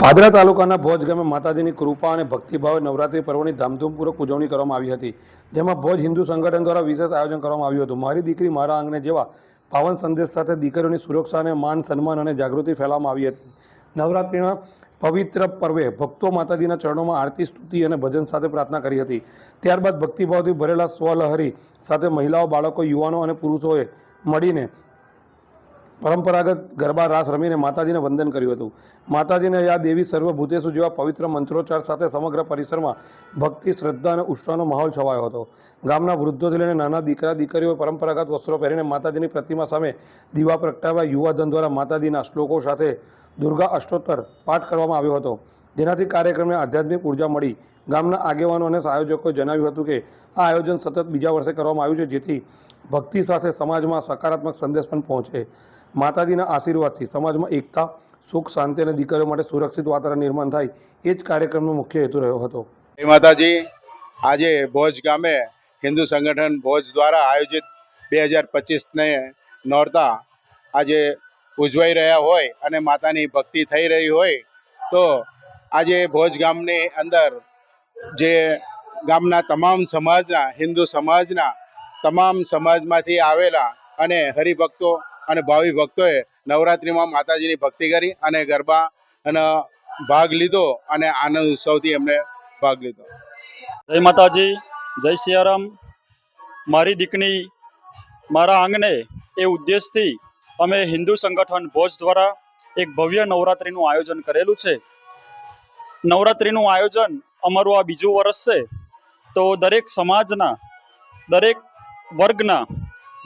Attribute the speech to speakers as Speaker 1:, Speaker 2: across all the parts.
Speaker 1: પાદરા તાલુકાના ભોજ ગામે માતાજીની કૃપા અને ભક્તિભાવે નવરાત્રિ પર્વની ધામધૂમપૂર્વક ઉજવણી કરવામાં આવી હતી. જેમાં ભોજ હિન્દુ સંગઠન દ્વારા વિશેષ આયોજન કરવામાં આવ્યું હતું. મારી દીકરી મારા આંગણે જેવા પાવન સંદેશ સાથે દીકરીઓની સુરક્ષા અને માન સન્માન અને જાગૃતિ ફેલાવવામાં આવી હતી. નવરાત્રિના પવિત્ર પર્વે ભક્તો માતાજીના ચરણોમાં આરતી, સ્તુતિ અને ભજન સાથે પ્રાર્થના કરી હતી. ત્યારબાદ ભક્તિભાવથી ભરેલા સ્વલહરી સાથે મહિલાઓ, બાળકો, યુવાનો અને પુરુષોએ મળીને પરંપરાગત ગરબા રાસ રમીને માતાજીને વંદન કર્યું હતું. માતાજીને યા દેવી સર્વભૂતેશુ જેવા પવિત્ર મંત્રોચ્ચાર સાથે સમગ્ર પરિસરમાં ભક્તિ, શ્રદ્ધા અને ઉત્સાહનો માહોલ છવાયો હતો. ગામના વૃદ્ધોથી લઈને નાના દીકરા દીકરીઓ પરંપરાગત વસ્ત્રો પહેરીને માતાજીની પ્રતિમા સામે દીવા પ્રગટાવ્યા. યુવાધન દ્વારા માતાજીના શ્લોકો સાથે દુર્ગા અષ્ટોત્તર પાઠ કરવામાં આવ્યો હતો. જેનાથી કાર્યક્રમને આધ્યાત્મિક ઊર્જા મળી. ગામના આગેવાનો અને આયોજકોએ જણાવ્યું હતું કે, આ આયોજન સતત બીજા વર્ષે કરવામાં આવ્યું છે, જેથી ભક્તિ સાથે સમાજમાં સકારાત્મક સંદેશ પણ પહોંચે. માતાજીના આશીર્વાદથી સમાજમાં એકતા, સુખ, શાંતિ અને દીકરીઓ માટે સુરક્ષિત વાતાવરણ નિર્માણ થાય, એ જ કાર્યક્રમનો મુખ્ય હેતુ રહ્યો હતો.
Speaker 2: જય માતાજી. આજે ભોજ ગામે હિન્દુ સંગઠન ભોજ દ્વારા આયોજિત બે હજાર પચીસને નોરતા આજે ઉજવાઈ રહ્યા હોય અને માતાની ભક્તિ થઈ રહી હોય, તો આજે ભોજ ગામની અંદર જે ગામના તમામ સમાજના, હિન્દુ સમાજના તમામ સમાજમાંથી આવેલા અને હરિભક્તો અને ભાવિ ભક્તોએ નવરાત્રિમાં માતાજીની ભક્તિ કરી અને ગરબા અને ભાગ લીધો અને આનંદ ઉત્સવથી એમને ભાગ લીધો.
Speaker 3: જય માતાજી, જય સિયારામ. મારી દીકરી મારા આંગણે એ ઉદ્દેશથી અમે હિન્દુ સંગઠન ભોજ દ્વારા એક ભવ્ય નવરાત્રિનું આયોજન કરેલું છે. નવરાત્રિનું આયોજન અમારું આ બીજું વર્ષ છે. તો દરેક સમાજના, દરેક વર્ગના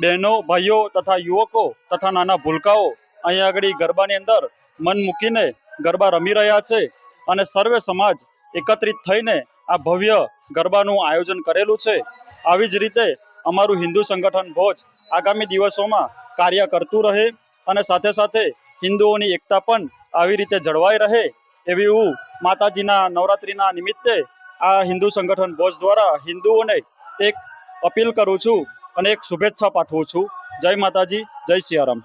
Speaker 3: બહેનો, ભાઈઓ તથા યુવકો તથા નાના ભૂલકાઓ અહીંયા આગળ ગરબાની અંદર મન મૂકીને ગરબા રમી રહ્યા છે અને સર્વે સમાજ એકત્રિત થઈને આ ભવ્ય ગરબાનું આયોજન કરેલું છે. આવી જ રીતે અમારું હિન્દુ સંગઠન ભોજ આગામી દિવસોમાં કાર્ય કરતું રહે અને સાથે સાથે હિન્દુઓની એકતા પણ આવી રીતે જળવાઈ રહે એવી હું માતાજીના નવરાત્રિના નિમિત્તે આ હિન્દુ સંગઠન ભોજ દ્વારા હિન્દુઓને એક અપીલ કરું છું અને એક શુભેચ્છા પાઠવું છું. જય માતાજી, જય સિયારામ.